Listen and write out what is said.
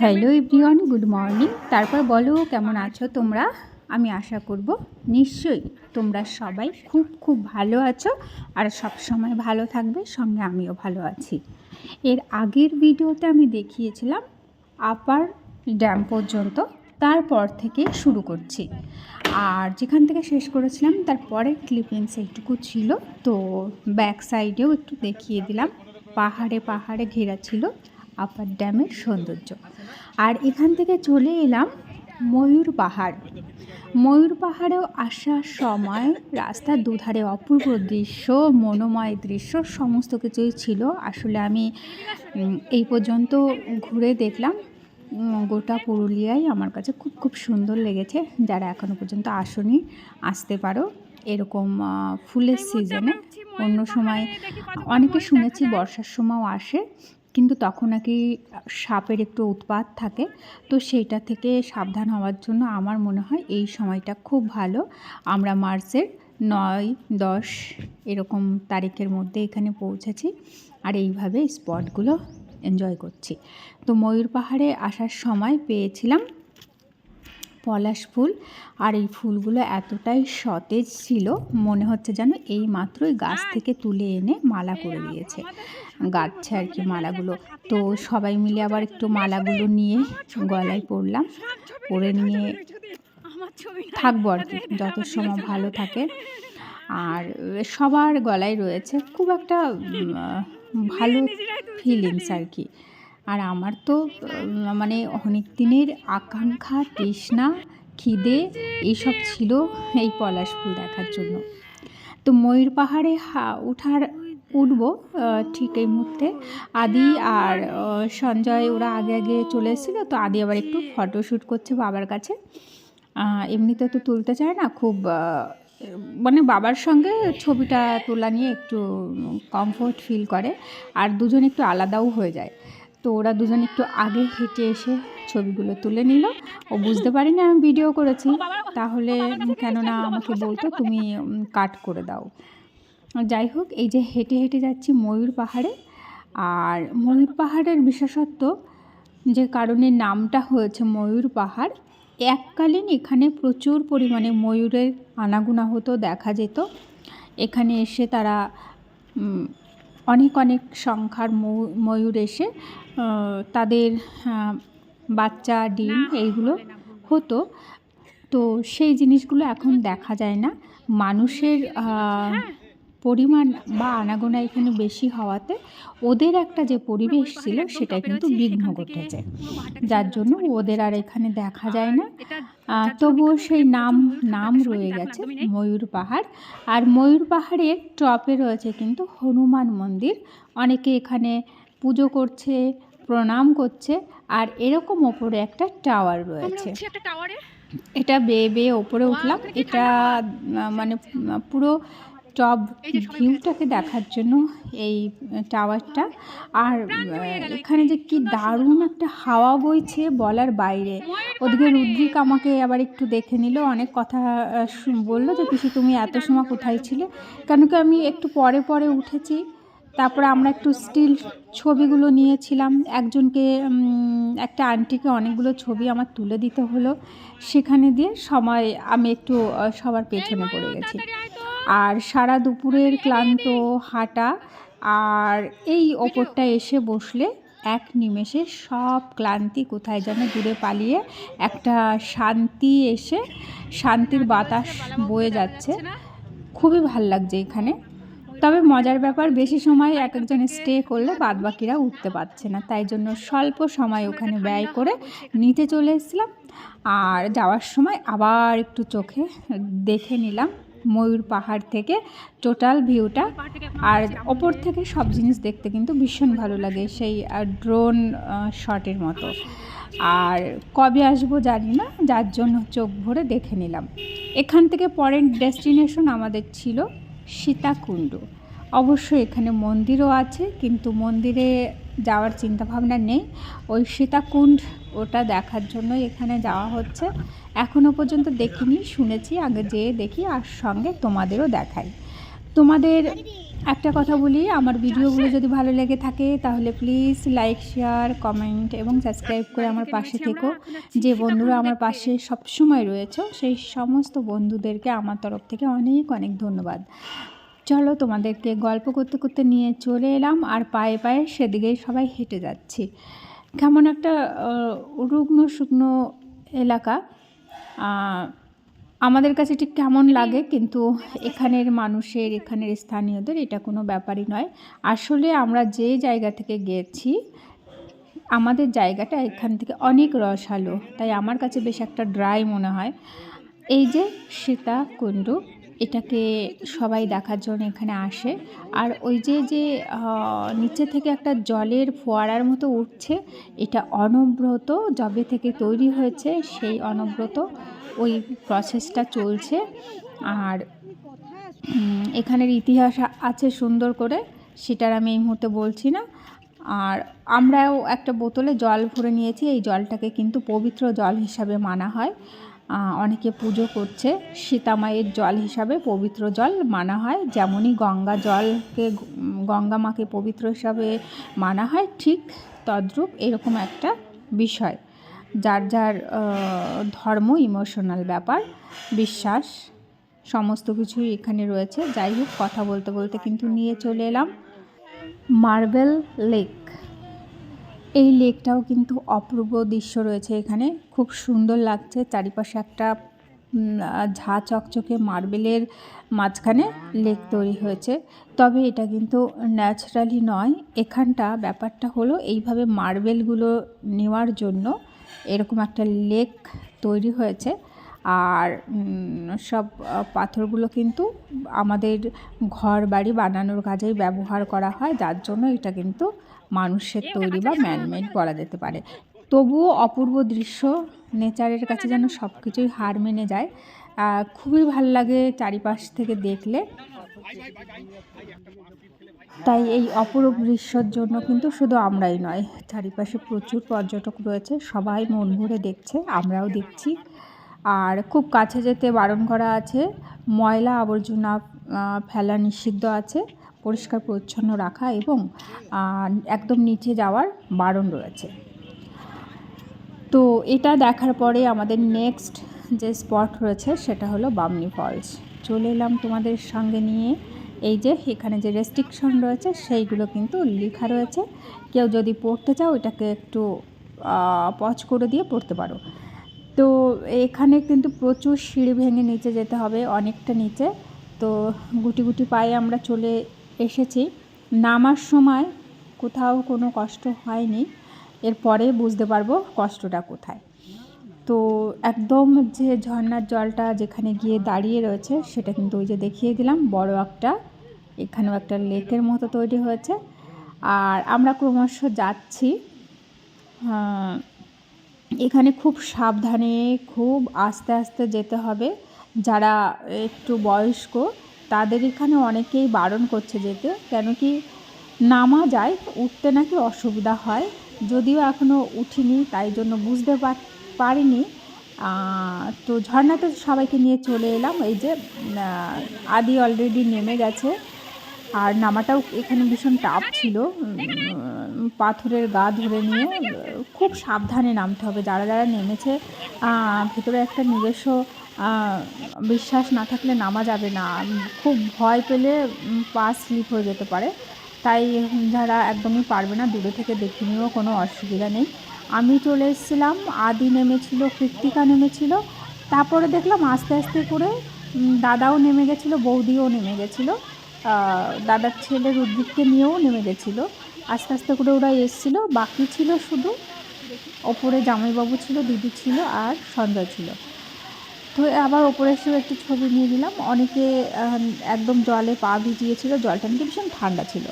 Hello everyone good morning তারপর বলো কেমন আছো তোমরা? আমি আশা করব নিশ্চয়ই তোমরা সবাই খুব খুব ভালো আছো আর সব সময় ভালো থাকবে সঙ্গে আমিও ভালো আছি। এর আগের ভিডিওতে আমি দেখিয়েছিলাম আপার ড্যাম পর্যন্ত তারপর থেকে শুরু করছি। আর যেখান থেকে শেষ করেছিলাম তার পরের ক্লিপিংস এইটুকু ছিল তো ব্যাক সাইডেও একটু দেখিয়ে দিলাম। পাহাড়ে পাহাড়ে ঘেরা ছিল। আপার ড্যামের সৌন্দর্য। আর এখান থেকে চলে এলাম ময়ূর পাহাড়। ময়ূর পাহাড়েও আসার সময় রাস্তার দুধারে অপূর্ব দৃশ্য মনোময় দৃশ্য সমস্ত কিছুই ছিল। আসলে আমি এই পর্যন্ত ঘুরে দেখলাম। গোটা পুরুলিয়ায় আমার কাছে খুব খুব সুন্দর লেগেছে। যারা এখনও পর্যন্ত আসনি আসতে পারো। এরকম ফুলের সিজনে অন্য সময় অনেকে শুনেছি বর্ষার সময়ও আসে। কিন্তু তখন নাকি সাপের একটু উৎপাত থাকে। তো সেইটা থেকে সাবধান হওয়ার জন্য আমার মনে হয় এই সময়টা খুব ভালো। আমরা মার্চের নয়, দশ এরকম তারিখের মধ্যে এখানে পৌঁছেছি আর এইভাবে স্পটগুলো এনজয় করছি। তো ময়ূর পাহাড়ে আসার সময় পেয়েছিলাম পলাশ ফুল। আর এই ফুলগুলো এতটাই সতেজ ছিল মনে হচ্ছে যেন এই মাত্রই গাছ থেকে তুলে এনে মালা করে দিয়েছে। গাচ্ছে আর কি মালাগুলো। তো সবাই মিলে আবার একটু মালাগুলো নিয়ে গলায় পরলাম। পরে নিয়ে থাকব আর কি যত সময় ভালো থাকে। আর সবার গলায় রয়েছে খুব একটা ভালো ফিলিংস আর কি। আর আমার তো মানে অনেক দিনের আকাঙ্ক্ষা, তৃষ্ণা, খিদে এইসব ছিল এই পলাশ ফুল দেখার জন্য। তো ময়ূর পাহাড়ে হা- ওঠার উঠবো ঠিক এই মুহূর্তে। আদি আর সঞ্জয় ওরা আগে আগে চলে এসেছিল, তো আদি আবার একটু ফটোশ্যুট করছে বাবার কাছে। এমনিতে তো তুলতে চায় না, খুব মানে বাবার সঙ্গে ছবিটা তোলা নিয়ে একটু কমফোর্ট ফিল করে। আর দুজন একটু আলাদাও হয়ে যায়। তো ওরা দুজন একটু আগে হেঁটে এসে ছবিগুলো তুলে নিল। ও বুঝতে পারিনি আমি ভিডিও করেছি। তাহলে কেননা আমাকে বলতো তুমি কাট করে দাও। যাই হোক, এই যে হেঁটে হেঁটে যাচ্ছি ময়ূর পাহাড়ে। আর ময়ূর পাহাড়ের বিশেষত্ব, যে কারণে নামটা হয়েছে ময়ূর পাহাড়। এককালীন এখানে প্রচুর পরিমাণে ময়ূরের আনাগোনা হতো, দেখা যেত। এখানে এসে তারা অনেক অনেক সংখ্যার ময়ূর এসে তাদের বাচ্চা ডিম এইগুলো হতো। তো সেই জিনিসগুলো এখন দেখা যায় না। মানুষের আহ, পরিমাণ বা আনাগোনা এখানে বেশি হওয়াতে ওদের একটা যে পরিবেশ ছিল সেটা কিন্তু বিঘ্ন ঘটেছে। যার জন্য ওদের আর এখানে দেখা যায় না। তবুও সেই নাম নাম রয়ে গেছে ময়ূর পাহাড়। আর ময়ূর পাহাড়ের টপে রয়েছে কিন্তু হনুমান মন্দির। অনেকে এখানে পুজো করছে প্রণাম করছে আর এরকম ওপরে একটা টাওয়ার রয়েছে। একটা টাওয়ারে? এটা বেয়ে বেয়ে ওপরে উঠলাম। এটা মানে পুরো টপ ভিউটাকে দেখার জন্য এই টাওয়ারটা। আর এখানে যে কি দারুণ একটা হাওয়া বইছে বলার বাইরে। ওদিকে রুদ্রিক আমাকে আবার একটু দেখে নিল অনেক কথা বলল যে পিসি তুমি এত সময় কোথায় ছিলে? কেন কি আমি একটু পরে পরে উঠেছি। তারপরে আমরা একটু স্টিল ছবিগুলো নিয়েছিলাম। একজনকে একটা আন্টিকে অনেকগুলো ছবি আমার তুলে দিতে হলো। সেখানে দিয়ে সময় আমি একটু সবার পেছনে পড়ে গেছি। আর সারা দুপুরের ক্লান্ত হাঁটা আর এই ওপরটা এসে বসলে এক নিমেষে সব ক্লান্তি কোথায় যেন দূরে পালিয়ে একটা শান্তি এসে শান্তির বাতাস বয়ে যাচ্ছে। খুবই ভালো লাগছে এখানে। তবে মজার ব্যাপার, বেশি সময় এক একজন স্টে করলে বাদবাকিরা উঠতে পারছে না। তাই জন্য স্বল্প সময় ওখানে ব্যয় করে নিতে চলে এসেছিলাম। আর যাওয়ার সময় আবার একটু চোখে দেখে নিলাম। ময়ূর পাহাড় থেকে টোটাল ভিউটা আর ওপর থেকে সব জিনিস দেখতে কিন্তু ভীষণ ভালো লাগে সেই ড্রোন শটের মতো। আর কবে আসব জানি না, যার জন্য চোখ ভরে দেখে নিলাম। এখান থেকে পরের ডেস্টিনেশন আমাদের ছিল সীতাকুণ্ড। অবশ্য এখানে মন্দিরও আছে, কিন্তু মন্দিরে যাওয়ার চিন্তাভাবনা নেই। ওই সীতাকুণ্ড ওটা দেখার জন্য এখানে যাওয়া হচ্ছে। এখনও পর্যন্ত দেখিনি শুনেছি আগে যেয়ে দেখি আর সঙ্গে তোমাদেরও দেখাই। তোমাদের একটা কথা বলি আমার ভিডিওগুলো যদি ভালো লেগে থাকে তাহলে প্লিজ লাইক শেয়ার কমেন্ট এবং সাবস্ক্রাইব করে আমার পাশে থেকো। যে বন্ধুরা আমার পাশে সবসময় রয়েছে সেই সমস্ত বন্ধুদেরকে আমার তরফ থেকে অনেক অনেক ধন্যবাদ। চলো তোমাদেরকে গল্প করতে করতে নিয়ে চলে এলাম আর পায়ে পায়ে সেদিকেই সবাই হেঁটে যাচ্ছি। কেমন একটা রুগ্ন শুকনো এলাকা। আমাদের কাছে ঠিক কেমন লাগে কিন্তু এখানের মানুষের, এখানের স্থানীয়দের এটা কোনো ব্যাপারই নয়। আসলে আমরা যে জায়গা থেকে গেছি, আমাদের জায়গাটা এখান থেকে অনেক রসালো। তাই আমার কাছে বেশ একটা ড্রাই মনে হয়। এই যে সীতা কুণ্ডু এটাকে সবাই দেখার জন্য এখানে আসে। আর ওই যে যে নিচে থেকে একটা জলের ফোয়ারার মতো উঠছে, এটা অনব্রত যবে থেকে তৈরি হয়েছে, সেই অনব্রত ওই প্রসেসটা চলছে। আর এখানের ইতিহাস আছে সুন্দর করে, সেটার আমি এই মুহূর্তে বলছি না। আর আমরাও একটা বোতলে জল ভরে নিয়েছি, এই জলটাকে কিন্তু পবিত্র জল হিসাবে মানা হয়। অনেকে পুজো করছে। সীতামায়ের জল হিসাবে পবিত্র জল মানা হয়, যেমনই গঙ্গা জলকে গঙ্গা মাকে পবিত্র হিসাবে মানা হয়, ঠিক তদ্রূপ এরকম একটা বিষয়। যার যার ধর্ম ইমোশনাল ব্যাপার, বিশ্বাস, সমস্ত কিছুই এখানে রয়েছে। যাই হোক, কথা বলতে বলতে কিন্তু নিয়ে চলে এলাম। Marble lake. এই লেকটাও কিন্তু অপূর্ব দৃশ্য রয়েছে এখানে। খুব সুন্দর লাগছে চারিপাশে একটা ঝা চকচকে মার্বেলের মাঝখানে লেক তৈরি হয়েছে। তবে এটা কিন্তু ন্যাচারালি নয়, এখানটা ব্যাপারটা হলো এইভাবে মার্বেলগুলো নেওয়ার জন্য এরকম একটা লেক তৈরি হয়েছে। আর সব পাথরগুলো কিন্তু আমাদের ঘর বাড়ি বানানোর কাজেই ব্যবহার করা হয়, যার জন্য এটা কিন্তু মানুষের তৈরি বা ম্যানমেড বলা যেতে পারে। তবুও অপূর্ব দৃশ্য নেচারের কাছে যেন সব কিছুই হার মেনে যায়। খুবই ভালো লাগে চারিপাশ থেকে দেখলে। তাই এই অপরূপ দৃশ্যর জন্য কিন্তু শুধু আমরাই নয় চারিপাশে প্রচুর পর্যটক রয়েছে সবাই মন ভরে দেখছে আমরাও দেখছি। আর খুব কাছে যেতে বারণ করা আছে ময়লা আবর্জনা ফেলা নিষিদ্ধ আছে, পরিষ্কার পরিচ্ছন্ন রাখা এবং একদম নিচে যাওয়ার বারণ রয়েছে। তো এটা দেখার পরে আমাদের নেক্সট যে স্পট রয়েছে সেটা হলো বামনি ফলস চলে এলাম তোমাদের সঙ্গে নিয়ে। এই যে এখানে যে রেস্ট্রিকশন রয়েছে সেইগুলো কিন্তু লেখা রয়েছে। কেউ যদি পড়তে চাও এটাকে একটু পজ করে দিয়ে পড়তে পারো। তো এখানে কিন্তু প্রচুর সিঁড়ি ভেঙে নিচে যেতে হবে, অনেকটা নিচে। তো গুটি গুটি পায়ে আমরা চলে এসেছি। নামার সময় কোথাও কোনো কষ্ট হয়নি, এরপরে বুঝতে পারব কষ্টটা কোথায়। তো একদম যে ঝর্ণার জলটা যেখানে গিয়ে দাঁড়িয়ে রয়েছে, সেটা কিন্তু ওই যে দেখিয়ে দিলাম, বড় একটা, এখানেও একটা লেকের মতো তৈরি হয়েছে। আর আমরা ক্রমশ যাচ্ছি এখানে খুব সাবধানে, খুব আস্তে আস্তে যেতে হবে। যারা একটু বয়স্ক, তাদের এখানে অনেকেই বারণ করছে যেতে কেন কি নামা যায়, উঠতে নাকি অসুবিধা হয়। যদিও এখনও উঠিনি, তাই জন্য বুঝতে পারিনি। তো ঝর্ণাতে সবাইকে নিয়ে চলে এলাম। এই যে আদি অলরেডি নেমে গেছে। আর নামাটাও এখানে ভীষণ টাফ ছিল। পাথরের গা ধরে নিয়ে, খুব সাবধানে নামতে হবে। যারা যারা নেমেছে ভেতরে একটা নিজস্ব বিশ্বাস না থাকলে নামা যাবে না। খুব ভয় পেলে পা স্লিপ হয়ে যেতে পারে। তাই যারা একদমই পারবে না, দূরে থেকে দেখে নিয়েও কোনো অসুবিধা নেই। আমি চলে এসেছিলাম, আদি নেমেছিল, কৃত্তিকা নেমেছিল। তারপরে দেখলাম আস্তে আস্তে করে দাদাও নেমে গেছিল, বৌদিও নেমে গেছিল। দাদার ছেলে রুদ্রিককে নিয়েও নেমে গেছিল। আস্তে আস্তে করে ওরা এসেছিল। বাকি ছিল শুধু, ওপরে জামাইবাবু ছিল, দিদি ছিল আর সঞ্জয় ছিল। তো আবার ওপরে এসেও একটু ছবি নিয়ে নিলাম। অনেকে একদম জলে পা ভিজিয়েছিল, জলটা নাকি ভীষণ ঠান্ডা ছিল।